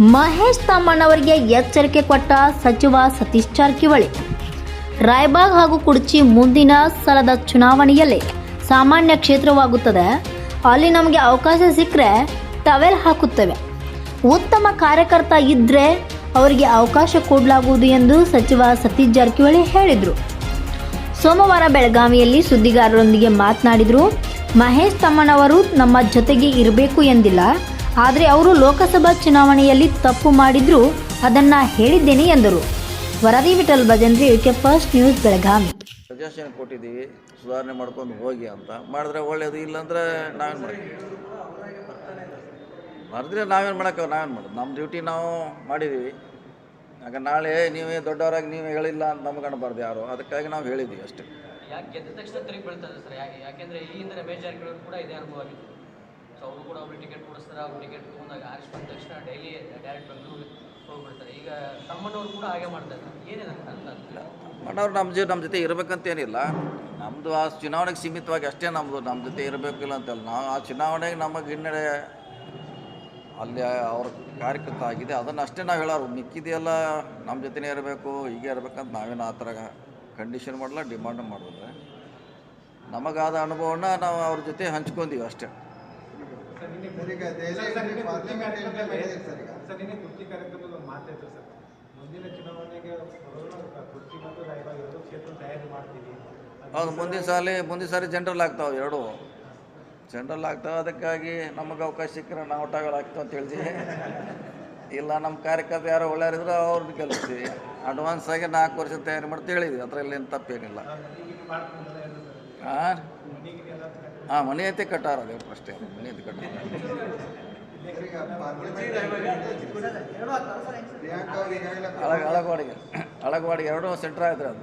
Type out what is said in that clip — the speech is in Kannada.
ಮಹೇಶ್ ತಮ್ಮಣ್ಣವರಿಗೆ ಎಚ್ಚರಿಕೆ ಕೊಟ್ಟ ಸಚಿವ ಸತೀಶ್ ಜಾರಕಿಹೊಳಿ. ರಾಯಬಾಗ್ ಹಾಗೂ ಕುಡ್ಚಿ ಮುಂದಿನ ಸಲದ ಚುನಾವಣೆಯಲ್ಲಿ ಸಾಮಾನ್ಯ ಕ್ಷೇತ್ರವಾಗುತ್ತದೆ. ಅಲ್ಲಿ ನಮಗೆ ಅವಕಾಶ ಸಿಕ್ಕರೆ ಟವೆಲ್ ಹಾಕುತ್ತೇವೆ. ಉತ್ತಮ ಕಾರ್ಯಕರ್ತ ಇದ್ದರೆ ಅವರಿಗೆ ಅವಕಾಶ ಕೊಡಲಾಗುವುದು ಎಂದು ಸಚಿವ ಸತೀಶ್ ಜಾರಕಿಹೊಳಿ ಹೇಳಿದರು. ಸೋಮವಾರ ಬೆಳಗಾವಿಯಲ್ಲಿ ಸುದ್ದಿಗಾರರೊಂದಿಗೆ ಮಾತನಾಡಿದರು, ಮಹೇಶ್ ತಮ್ಮನವರು ನಮ್ಮ ಜೊತೆಗೆ ಇರಬೇಕು ಎಂದಿಲ್ಲ. ಆದರೆ ಅವರು ಲೋಕಸಭಾ ಚುನಾವಣೆಯಲ್ಲಿ ತಪ್ಪು ಮಾಡಿದ್ರು ಅದನ್ನ ಹೇಳಿದ್ದೇನೆ ಎಂದರು. ವರದಿ Vittal Bhajanri K first news Belagavi. Suggestion ಕೊಟ್ಟಿದ್ದೀವಿ ಸುಧಾರಣೆ ಮಾಡ್ಕೊಂಡು ಹೋಗಿ ಅಂತ. ಮಾಡಿದ್ರೆ ಒಳ್ಳೇದು ಇಲ್ಲಾಂದ್ರೆ ನಾವೇನು ಮಾಡ್ತೀವಿ ಮಾಡಿದ್ರೆ ನಾವೇನು ಮಾಡೋಕ್ಕೆ ನಾವೇನು ಮಾಡೋದು? ನಮ್ಮ ಡ್ಯೂಟಿ ನಾವು ಮಾಡಿದ್ದೀವಿ. ಆಗ ನಾಳೆ ನೀವೇ ದೊಡ್ಡವರಾಗಿ ನೀವೇ ಹೇಳಿಲ್ಲ ಅಂತ ನಮ್ಗೆ ಅನ್ಬಾರ್ದು ಯಾರು. ಅದಕ್ಕಾಗಿ ನಾವು ಹೇಳಿದ್ದೀವಿ ಅಷ್ಟೇ. ಯಾಕೆ ಗೆದ್ದ ತಕ್ಷಣ ತಿರುಗಿ ಬೀಳ್ತದೆ ಸರ್? ಯಾಕೆ ಯಾಕೆಂದ್ರೆ ರಮೇಶ್ ಜಾರಕಿಹೊಳಿ ಕೂಡ ಇದೇ ಅನುಭವ ಆಗಿತ್ತು ಸೊ ಅವರು ಕೂಡ ಅವ್ರಿಗೆ ಟಿಕೆಟ್ ಕೊಡಿಸ್ತಾರೆ, ಅವ್ರು ಟಿಕೆಟ್ ತೊಗೊಂಡಾಗ ಆರಿಸಿ ಬಂದ ತಕ್ಷಣ ಡೈಲಿ ಡೈರೆಕ್ಟ್ ಬೆಂಗಳೂರಿಗೆ ಹೋಗ್ಬಿಡ್ತಾರೆ. ಈಗ ತಮ್ಮನವ್ರು ಕೂಡ ಹಾಗೆ ಮಾಡ್ತಾರೆ ಮಾಡೋರು ನಮ್ಮ ಜೊತೆ ನಮ್ಮ ಜೊತೆ ಇರಬೇಕಂತೇನಿಲ್ಲ ನಮ್ಮದು ಆ ಚುನಾವಣೆಗೆ ಸೀಮಿತವಾಗಿ ಅಷ್ಟೇ ನಮ್ಮದು ನಮ್ಮ ಜೊತೆ ಇರಬೇಕಿಲ್ಲ ಅಂತಲ್ಲ ನಾವು ಆ ಚುನಾವಣೆಗೆ ನಮಗೆ ಹಿನ್ನಡೆ ಅಲ್ಲಿ ಅವ್ರ ಕಾರ್ಯಕರ್ತ ಆಗಿದೆ. ಅದನ್ನು ಅಷ್ಟೇ ನಾವು ಹೇಳೋರು. ಮಿಕ್ಕಿದೆಯಲ್ಲ ನಮ್ಮ ಜೊತೆನೇ ಇರಬೇಕು, ಹೀಗೆ ಇರಬೇಕಂತ ನಾವೇನು ಆ ಥರ ಕಂಡೀಷನ್ ಮಾಡಲ್ಲ ಡಿಮಾಂಡ್ ಮಾಡಿದ್ರೆ ನಮಗಾದ ಅನುಭವನ ನಾವು ಅವ್ರ ಜೊತೆ ಹಂಚ್ಕೊಂಡಿವಿ ಅಷ್ಟೇ. ಈಗ ದೆಹಲಿಯಲ್ಲಿ ಪಾರ್ಲಿಮೆಂಟ್ ಎಂ ಪಿ ಮಾಡಿದ್ದೀರಿ ಸರ್ ಈಗ. ಸರ್ ನಿನ್ನೆ ಕುರ್ಚಿ ಕಾರ್ಯಕ್ರಮದ ಒಂದು ಮಾತಾಯ್ತು ಸರ್. ಮುಂದಿನ ಚುನಾವಣೆಗೆ ಬರೋಣ ಕುರ್ಚಿ ಮತ್ತು ರಾಯಬಾಗ್ ಎರಡು ಕ್ಷೇತ್ರ ತಯಾರಿ ಮಾಡ್ತೀವಿ. ಹೌದು ಮುಂದಿನ ಸಾಲಿ ಮುಂದಿನ ಸಾರಿ ಜನರಲ್ ಆಗ್ತಾವೆ ಎರಡು. ಜನರಲ್ ಆಗ್ತಾವೆ ಅದಕ್ಕಾಗಿ ನಮಗೆ ಅವಕಾಶ ಸಿಕ್ಕರೆ ನಾವು ಟಾಗಲ್ ಆಗ್ತಾವೆ ಅಂತ ಹೇಳ್ತೀವಿ. ಇಲ್ಲ ನಮ್ಮ ಕಾರ್ಯಕರ್ತ ಯಾರೋ ಒಳ್ಳೆಯರಿದ್ರೆ ಅವ್ರನ್ನ ಗೆಲ್ಲಿಸ್ತೀವಿ. ಅಡ್ವಾನ್ಸ್ ಆಗಿ ನಾಲ್ಕು ವರ್ಷ ತಯಾರಿ ಮಾಡ್ತಾ ಹೇಳಿದ್ವಿ. ಅದರಲ್ಲಿ ಏನು ತಪ್ಪೇನಿಲ್ಲ. ಹಾಂ ಹಾಂ ಮನೆ ಐತೆ ಕಟ್ಟಾರ ಅದೇ ಅಷ್ಟೇ. ಮನೆ ಐತೆ ಕಟ್ಟಾರ ಅಳಗವಾಡಿಗೆ. ಅಳಗವಾಡಿಗೆ ಎರಡೂ ಸೆಂಟ್ರ್ ಆಯ್ತು ಅದು.